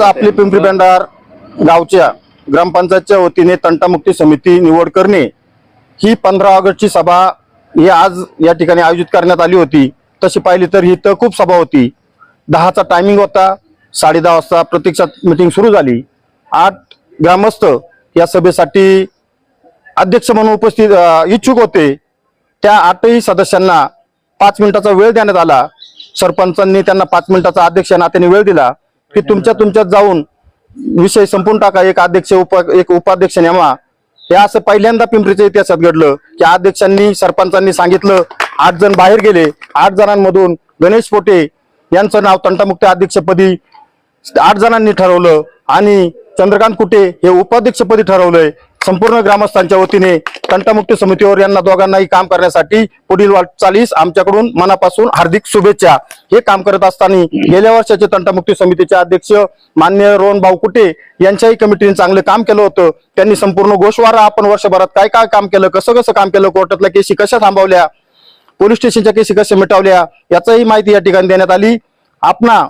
आपले आपली पिंपरी बंडार गावच्या ग्रामपंचायतच्या वतीने तंटामुक्ती समिती निवड करणे ही पंधरा ऑगस्टची सभा ही आज या ठिकाणी आयोजित करण्यात आली होती. तशी पाहिली तर ही तर खूप सभा होती. दहाचा टायमिंग होता साडे दहा वाजता प्रत्यक्षात मिटिंग सुरू झाली. आठ ग्रामस्थ या सभेसाठी अध्यक्ष म्हणून उपस्थित इच्छुक होते. त्या आठही सदस्यांना पाच मिनिटाचा वेळ देण्यात आला. सरपंचांनी त्यांना पाच मिनिटाचा अध्यक्ष नात्याने वेळ दिला. की तुमच्या तुमच्यात जाऊन विषय संपून टाका एक अध्यक्ष उपा एक उपाध्यक्ष नेमा. हे असं पहिल्यांदा पिंपरीच्या इतिहासात घडलं की अध्यक्षांनी सरपंचांनी सांगितलं आठ जण बाहेर गेले. आठ जणांमधून गणेश पोटे यांचं नाव तंटामुक्त अध्यक्षपदी आठ जणांनी ठरवलं आणि चंद्रकांत कुटे हे उपाध्यक्षपदी ठरवलंय. संपूर्ण ग्रामस्थांच्या वतीने तंटामुक्ती समितीवर यांना दोघांनाही काम करण्यासाठी पुढील वाटचालीस आमच्याकडून मनापासून हार्दिक शुभेच्छा. हे काम करत असताना गेल्या वर्षाचे तंटामुक्ती समितीचे अध्यक्ष मान्य रोहन भाऊ कुटे यांच्याही कमिटीने चांगलं काम केलं होतं. त्यांनी संपूर्ण गोषवारा आपण वर्षभरात काय काय काम केलं कसं कसं काम केलं कोर्टातल्या केसी कशा थांबवल्या पोलीस स्टेशनच्या केसी कशा मिटवल्या याचाही माहिती या ठिकाणी देण्यात आली. आपणा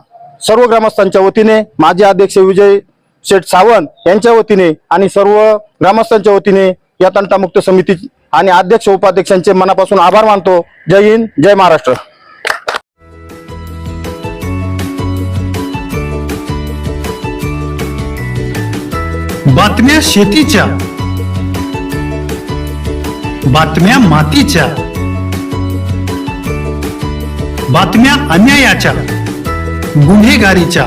सर्व ग्रामस्थांच्या वतीने माजी अध्यक्ष विजय शेठ सावंत यांच्या वतीने आणि सर्व ग्रामस्थांच्या वतीने या तंटामुक्त समिती आणि अध्यक्ष उपाध्यक्षांचे मनापासून आभार मानतो. जय हिंद जय महाराष्ट्र. बातम्या शेतीच्या बातम्या मातीच्या बातम्या अन्यायाच्या गुन्हेगारीच्या.